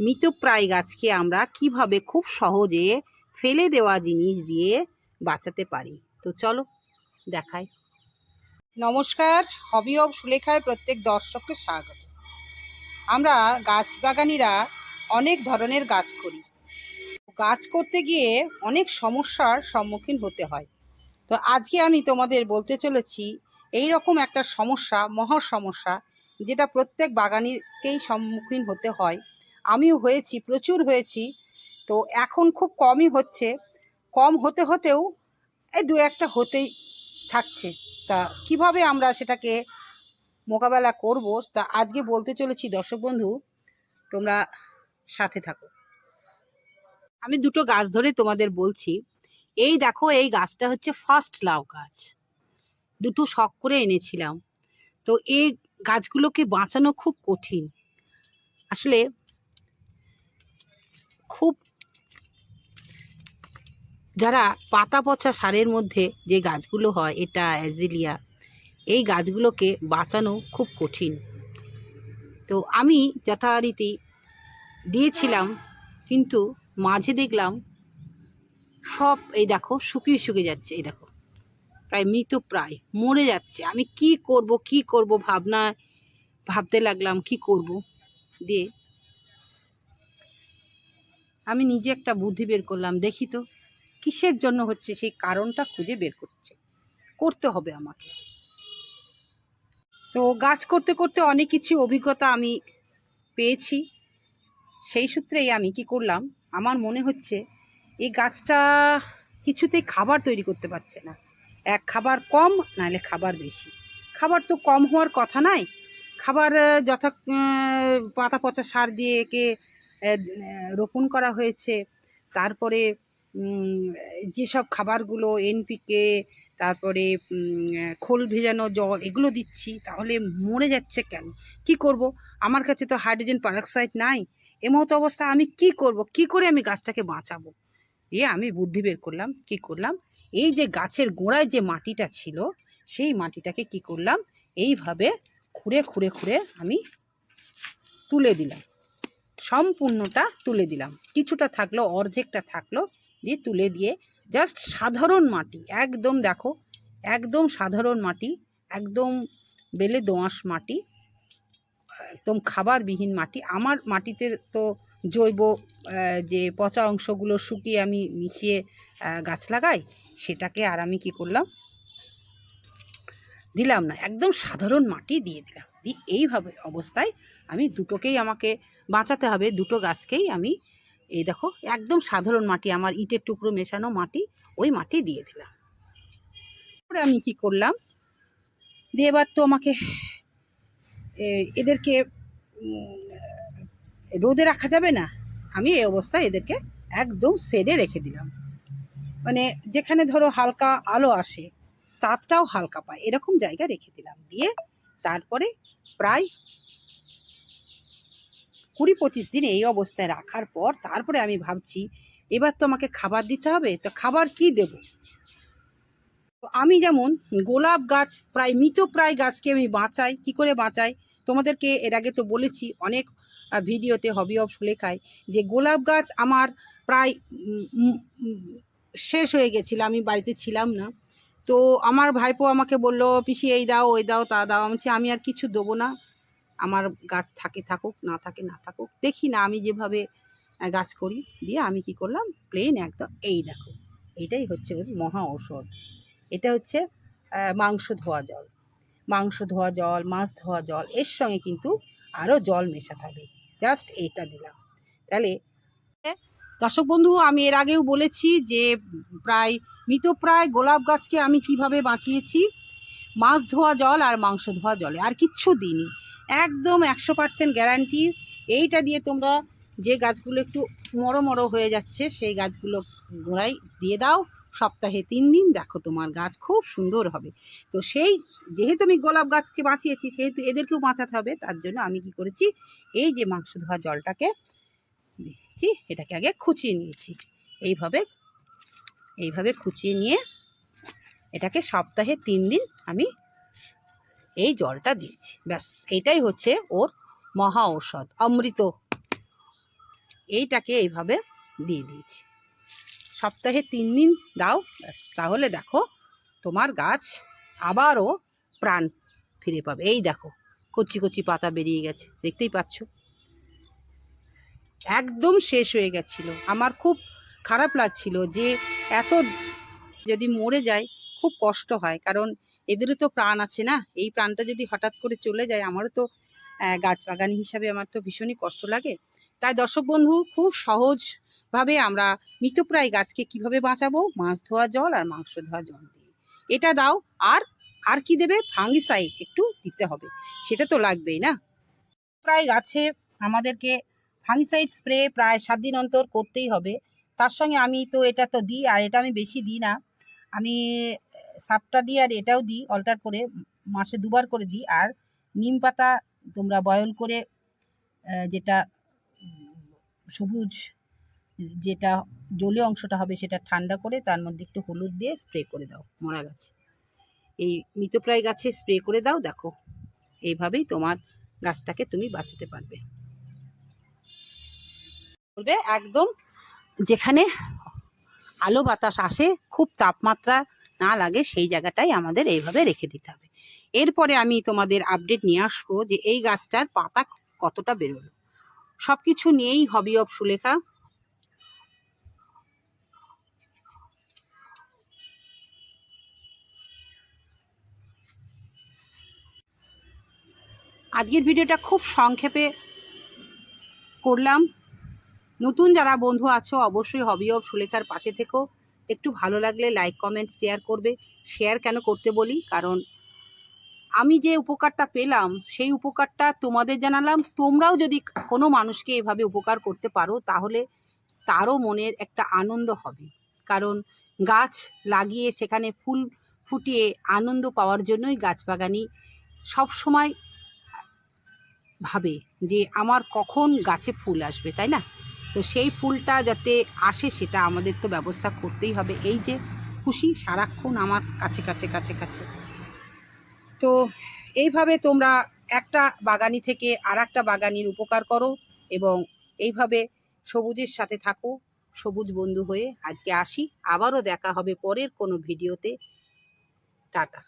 মৃতপ্রায় গাছকে আমরা কীভাবে খুব সহজে ফেলে দেওয়া জিনিস দিয়ে বাঁচাতে পারি? তো চলো, দেখাই। নমস্কার হবি অব সুলেখায় প্রত্যেক দর্শককে স্বাগত। আমরা গাছ বাগানিরা অনেক ধরনের গাছ করি। গাছ করতে গিয়ে অনেক সমস্যার সম্মুখীন হতে হয়। তো আজকে আমি তোমাদের বলতে চলেছি এই রকম একটা সমস্যা, মহা সমস্যা, যেটা প্রত্যেক বাগানিরকেই সম্মুখীন হতে হয়। আমিও হয়েছি, প্রচুর হয়েছি। তো এখন খুব কমই হচ্ছে। কম হতে হতেও এই দু একটা হতেই থাকছে। তা কীভাবে আমরা সেটাকে মোকাবেলা করব, তা আজকে বলতে চলেছি দর্শক বন্ধু, তোমরা সাথে থাকো। আমি দুটো গাছ ধরে তোমাদের বলছি। এই দেখো, এই গাছটা হচ্ছে ফার্স্ট লাউ গাছ। দুটো শখ করে এনেছিলাম। তো এই গাছগুলোকে বাঁচানো খুব কঠিন। আসলে খুব যারা পাতা পচা সারের মধ্যে যে গাছগুলো হয়, এটা অ্যাজিলিয়া, এই গাছগুলোকে বাঁচানো খুব কঠিন। তো আমি যথারীতি দিয়েছিলাম, কিন্তু মাঝে দেখলাম সব, এই দেখো, শুকিয়ে শুকিয়ে যাচ্ছে, এই দেখো। প্রায় মৃত প্রায়, মরে যাচ্ছে। আমি কি করব কি করব, ভাবনা, ভাবতে লাগলাম, কি করব? দিয়ে আমি নিজে একটা বুদ্ধি বের করলাম, দেখি তো কিসের জন্য হচ্ছে সেই কারণটা খুঁজে বের করছে। করতে হবে আমাকে। তো গাছ করতে করতে অনেক কিছু অভিজ্ঞতা আমি পেয়েছি। সেই সূত্রেই আমি কি করলাম, আমার মনে হচ্ছে এই গাছটা কিছুতেই খাবার তৈরি করতে পারছে না। এক খাবার কম, নাহলে খাবার বেশি। খাবার তো কম হওয়ার কথা নাই। খাবার যথা পাতা পচা সার দিয়ে একে রোপণ করা হয়েছে। তারপরে যেসব খাবারগুলো এনপিকে তারপরে খোল ভেজানো জল এগুলো দিচ্ছি, তাহলে মরে যাচ্ছে কেন? কি করব? আমার কাছে তো হাইড্রোজেন পারক্সাইড নাই। এমতো অবস্থা আমি কি করব? কি করে আমি গাছটাকে বাঁচাবো? দিয়ে আমি বুদ্ধি বের করলাম, কি করলাম? এই যে গাছের গোড়ায় যে মাটিটা ছিল, সেই মাটিটাকে কি করলাম? এইভাবে খুঁড়ে খুঁড়ে খুঁড়ে আমি তুলে দিলাম। সম্পূর্ণটা তুলে দিলাম। কিছুটা থাকল, অর্ধেকটা থাকল, দিয়ে তুলে দিয়ে জাস্ট সাধারণ মাটি, একদম দেখো, একদম সাধারণ মাটি, একদম বেলে দোঁয়াশ মাটি, একদম খাবারবিহীন মাটি। আমার মাটিতে তো জৈব যে পচা অংশগুলো শুকিয়ে আমি মিশিয়ে গাছ লাগাই, সেটাকে আর আমি কি করলাম? দিলাম না, একদম সাধারণ মাটি দিয়ে দিলাম। দিয়ে এইভাবে অবস্থায় আমি দুটোকেই আমাকে বাঁচাতে হবে, দুটো গাছকেই আমি এই দেখো একদম সাধারণ মাটি, আমার ইটের টুকরো মেশানো মাটি, ওই মাটি দিয়ে দিলাম। তারপরে আমি কি করলাম? দিয়ে এবার তো আমাকে এদেরকে রোদে রাখা যাবে না, আমি এই অবস্থায় এদেরকে একদম সেডে রেখে দিলাম। মানে যেখানে ধরো হালকা আলো আসে, তাতটাও হালকা পায়, এরকম জায়গা রেখে দিলাম। দিয়ে তারপরে প্রায় কুড়ি পঁচিশ দিন এই অবস্থায় রাখার পর তারপরে আমি ভাবছি, এবার তো আমাকে খাবার দিতে হবে, তো খাবার কি দেব? তো আমি যেমন গোলাপ গাছ, প্রায় মৃত প্রায় গাছকে আমি বাঁচাই, কি করে বাঁচাই? তোমাদেরকে এর আগে তো বলেছি, অনেক ভিডিওতে হবি অফ সুলেখায় যে গোলাপ গাছ আমার প্রায় শেষ হয়ে গেছিল, আমি বাড়িতে ছিলাম না। তো আমার ভাইপো আমাকে বলল, পিসি, এই দাও, ওই দাও, তা দাও। আমি আমি আর কিছু দেবো না। আমার গাছ থাকে, থাকুক, না থাকে, না থাকুক। দেখি না, আমি যেভাবে গাছ করি, দিয়ে আমি কি করলাম প্লেন একদম, এই দেখো এইটাই হচ্ছে ওর মহা ঔষধ। এটা হচ্ছে মাংস ধোয়া জল। মাংস ধোয়া জল, মাছ ধোয়া জল, এর সঙ্গে কিন্তু আরও জল মেশাতে হবে। জাস্ট এইটা দিলাম। তাহলে, দর্শক বন্ধু, আমি এর আগেও বলেছি যে, প্রায় মৃতপ্রায় গোলাপ গাছকে আমি কীভাবে বাঁচিয়েছি? মাছ ধোয়া জল আর মাংস ধোয়া জলে, আর কিচ্ছু দিইনি। একদম একশো পার্সেন্ট গ্যারান্টি এইটা দিয়ে তোমরা যে গাছগুলো একটু মরো মরো হয়ে যাচ্ছে, সেই গাছগুলো গোড়ায় দিয়ে দাও। সপ্তাহে তিন দিন দেখো তোমার গাছ খুব সুন্দর হবে। তো সেই, যেহেতু আমি গোলাপ গাছকে বাঁচিয়েছি, সেহেতু এদেরকেও বাঁচাতে হবে, তার জন্য আমি কি করেছি, এই যে মাংস ধোয়া জলটাকে দিয়েছি, এটাকে আগে খুঁচিয়ে নিয়েছি। এইভাবে এইভাবে খুঁচিয়ে নিয়ে এটাকে সপ্তাহে তিন দিন আমি এই জলটা দিয়েছি। ব্যাস, এইটাই হচ্ছে ওর মহা ঔষধ, অমৃত। এইটাকে এইভাবে দিয়ে দিয়েছি। সপ্তাহে তিন দিন দাও, ব্যাস, তাহলে দেখো তোমার গাছ আবারও প্রাণ ফিরে পাবে। এই দেখো, কচি কচি পাতা বেরিয়ে গেছে, দেখতেই পাচ্ছ? একদম শেষ হয়ে গেছিল। আমার খুব খারাপ লাগছিল যে এত যদি মরে যায় খুব কষ্ট হয়, কারণ এদেরও তো প্রাণ আছে না? এই প্রাণটা যদি হঠাৎ করে চলে যায়, আমারও তো গাছ বাগানি হিসাবে আমার তো ভীষণই কষ্ট লাগে। তাই দর্শক বন্ধু, খুব সহজভাবে আমরা মৃতপ্রায় গাছকে কীভাবে বাঁচাবো? মাছ ধোয়া জল আর মাংস ধোয়া জল দিয়ে। এটা দাও, আর আর কি দেবে? ফাঙ্গিসাইড একটু দিতে হবে। সেটা তো লাগবেই না? প্রায় গাছে আমাদেরকে ফাঙ্গিসাইড স্প্রে প্রায় সাত দিন অন্তর করতেই হবে। তার সঙ্গে আমি তো এটা তো দিই, আর এটা আমি বেশি দিই না। আমি সাপটা দিই আর এটাও দিই, অল্টার করে, মাসে দুবার করে দিই। আর নিম পাতা তোমরা বয়ল করে যেটা সবুজ, যেটা জলীয় অংশটা হবে সেটা ঠান্ডা করে তার মধ্যে একটু হলুদ দিয়ে স্প্রে করে দাও, মরা গাছে। এই মৃতপ্রায় গাছে স্প্রে করে দাও, দেখো। এইভাবেই তোমার গাছটাকে তুমি বাঁচাতে পারবে। বলবে, একদম যেখানে আলো বাতাস আসে, খুব তাপমাত্রা না লাগে, সেই জায়গাটাই আমাদের এইভাবে রেখে দিতে হবে। এরপরে আমি তোমাদের আপডেট নিয়ে আসব যে এই গাছটার পাতা কতটা বেরোলো। সব কিছু নিয়েই হবি অফ সুলেখা। আজকের ভিডিওটা খুব সংক্ষেপে করলাম। নতুন যারা বন্ধু আছো, অবশ্যই হবি অফ সুলেখার পাশে থেকো। একটু ভালো লাগলে লাইক কমেন্ট শেয়ার করবে। শেয়ার কেন করতে বলি? কারণ আমি যে উপকারটা পেলাম, সেই উপকারটা তোমাদের জানালাম। তোমরাও যদি কোনো মানুষকে এভাবে উপকার করতে পারো, তাহলে তারও মনের একটা আনন্দ হবে। কারণ গাছ লাগিয়ে সেখানে ফুল ফুটিয়ে আনন্দ পাওয়ার জন্যই গাছ বাগানি সব সময় ভাবে যে আমার কখন গাছে ফুল আসবে, তাই না? তো সেই ফুলটা যাতে আসে সেটা আমাদের তো ব্যবস্থা করতেই হবে। এই যে খুশি সারাক্ষণ আমার কাছে কাছে কাছে কাছে। তো এইভাবে তোমরা একটা বাগানি থেকে আর একটা বাগানির উপকার করো এবং এইভাবে সবুজের সাথে থাকো, সবুজ বন্ধু হয়ে আজকে আসি। আবারও দেখা হবে পরের কোনো ভিডিওতে। টাটা।